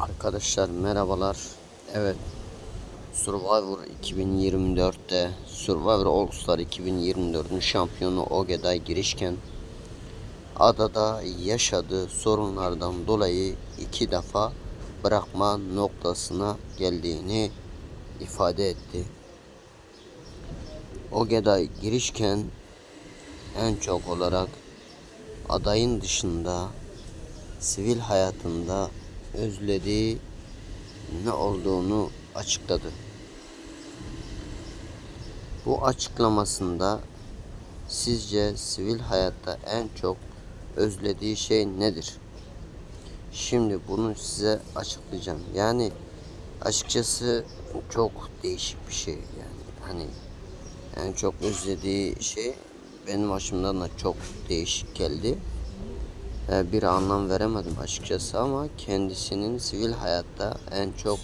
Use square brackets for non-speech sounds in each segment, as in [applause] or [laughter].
Arkadaşlar merhabalar. Evet. Survivor 2024'te Survivor All Star 2024'ün şampiyonu Ogeday girişken adada yaşadığı sorunlardan dolayı iki defa bırakma noktasına geldiğini ifade etti. Ogeday girişken en çok olarak adayın dışında sivil hayatında özlediği ne olduğunu açıkladı. Bu açıklamasında sizce sivil hayatta en çok özlediği şey nedir? Şimdi bunu size açıklayacağım. Yani açıkçası çok değişik bir şey yani. Hani en çok özlediği şey benim açımdan da çok değişik geldi. Ee, bir anlam veremedim açıkçası ama kendisinin sivil hayatta en çok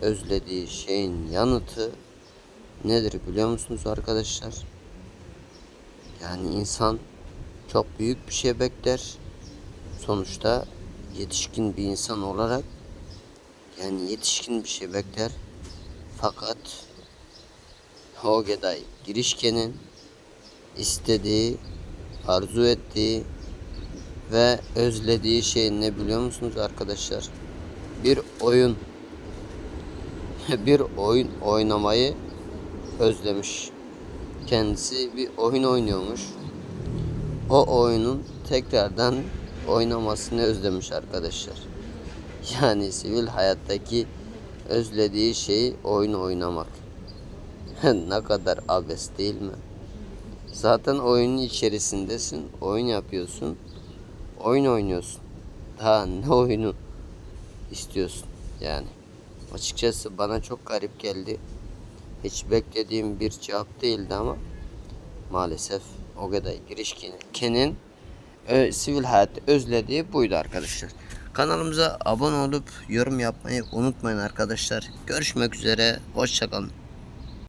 özlediği şeyin yanıtı nedir biliyor musunuz arkadaşlar? Yani insan çok büyük bir şey bekler. Sonuçta yetişkin bir insan olarak yani yetişkin bir şey bekler. Fakat Hogeday girişkenin istediği, arzu ettiği ve özlediği şey ne biliyor musunuz arkadaşlar? Bir oyun. [laughs] bir oyun oynamayı özlemiş. Kendisi bir oyun oynuyormuş. O oyunun tekrardan oynamasını özlemiş arkadaşlar. [laughs] Yani sivil hayattaki özlediği şey oyun oynamak. [laughs] ne kadar abes değil mi? Zaten oyunun içerisindesin, oyun yapıyorsun oyun oynuyorsun. Daha ne oyunu istiyorsun yani. Açıkçası bana çok garip geldi. Hiç beklediğim bir cevap değildi ama maalesef o kadar girişkenin e, sivil hayatta özlediği buydu arkadaşlar. Kanalımıza abone olup yorum yapmayı unutmayın arkadaşlar. Görüşmek üzere. Hoşçakalın.